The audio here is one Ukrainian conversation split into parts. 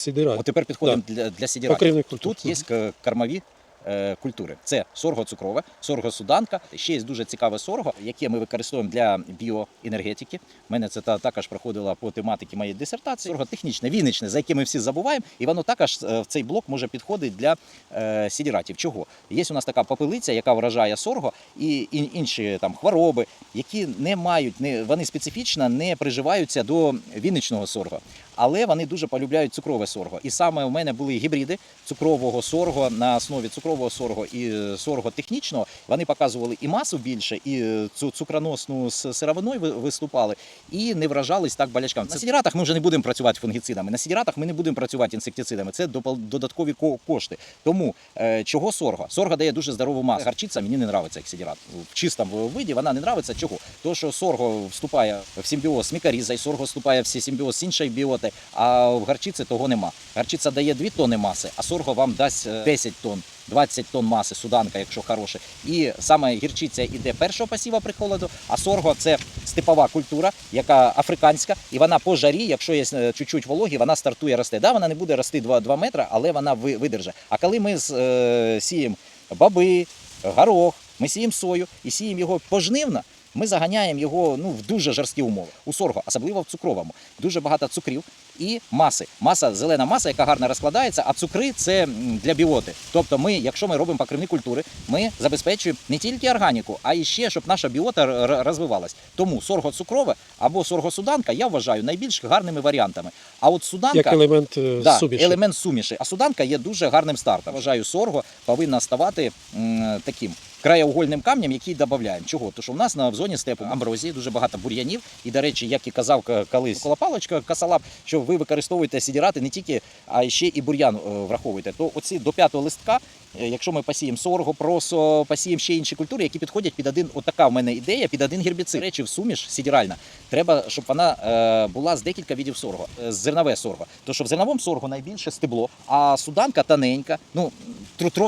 Сидира. От тепер підходимо для, для сідіратів. Покривних культур. Тут є к- кормові е, культури. Це сорго цукрове, сорго суданка. Ще є дуже цікаве сорго, яке ми використовуємо для біоенергетики. У мене це та, також проходило по тематиці моєї дисертації. Сорго технічне, віничне, за яке ми всі забуваємо, і воно також е, в цей блок може підходити для е, сідіратів. Чого? Є у нас така попелиця, яка вражає сорго і, і інші там хвороби, які не мають, не вони специфічно не приживаються до віничного сорго. Але вони дуже полюбляють цукрове сорго. І саме у мене були гібриди цукрового сорго на основі цукрового сорго і е, сорго технічного. Вони показували і масу більше, і е, цю цукроносну з сировиною виступали, і не вражались так болячками. На сідіратах ми вже не будемо працювати фунгіцидами. На сідіратах ми не будемо працювати інсектицидами. Це додаткові кошти. Тому е, чого сорго? Сорго дає дуже здорову масу. Гарчиця мені не подобається як сідірат. В чистому виді вона не подобається. Чого? Тому що сорго вступає в симбіоз з мікорізою, сорго вступає в симбіоз з іншою біоти, а в гарчиці того нема. Гарчиця дає 2 тонни маси, а сорго вам дасть е, 10 тонн. 20 тонн маси, суданка, якщо хороше. І саме гірчиця йде першого пасіва при холоду, а сорго це степова культура, яка африканська, і вона по жарі, якщо є е, чуть-чуть вологі, вона стартує рости. Да, вона не буде рости 2, 2 метри, але вона ви- видержить. А коли ми е, сіємо баби, горох, ми сіємо сою і сіємо його пожнивно, ми заганяємо його ну, в дуже жорсткі умови. У сорго, особливо в цукровому. Дуже багато цукрів і маси. Маса, зелена маса, яка гарно розкладається, а цукри це для біоти. Тобто, ми, якщо ми робимо покривні культури, ми забезпечуємо не тільки органіку, а і ще, щоб наша біота розвивалась. Тому сорго цукрове або сорго суданка я вважаю найбільш гарними варіантами. А от суданка Як елемент е, Да, суміші. елемент суміші. А суданка є дуже гарним стартом. Вважаю, сорго повинна ставати м, таким. Краєугольним камнем, який додаємо. Чого? Тому що в нас на в зоні степу амброзії дуже багато бур'янів. І, до речі, як і казав колись колопалочка касалап, що ви використовуєте сідірати не тільки, а ще і бур'ян е, враховуєте. То оці до п'ятого листка, е, якщо ми посіємо сорго, просо, посіємо ще інші культури, які підходять під один, отака в мене ідея, під один гербіцид. Речі, в суміш сідіральна. Треба, щоб вона е, була з декілька видів сорго, зернове сорго. То що в зерновому сорго найбільше стебло, а суданка тоненька, ну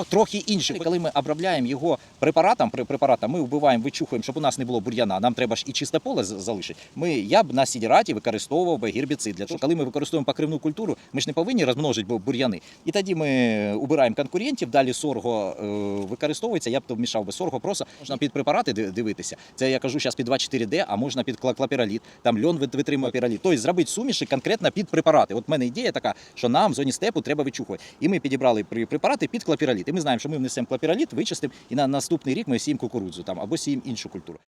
трохи інше. Коли ми обробляємо його препаратом, препаратом, ми вбиваємо, вичухуємо, щоб у нас не було бур'яна. Нам треба ж і чисте поле залишити. Ми я б на сідіраті використовував би гербіцид. Для того, коли ми використовуємо покривну культуру, ми ж не повинні розмножити бур'яни. І тоді ми убираємо конкурентів. Далі сорго е, використовується. Я б то вмішав би сорго. Просто можна під препарати дивитися. Це я кажу зараз під 2,4D, а можна під кла- клапіраліт. Там льон вит- витримує піраліт. Тобто зробити суміші конкретно під препарати. От в мене ідея така, що нам в зоні степу треба вичухувати. І ми підібрали препарати під клапіраліт. І ми знаємо, що ми внесемо клапіроліт, вичистимо, і на наступний рік ми сіємо кукурудзу там або сіємо іншу культуру.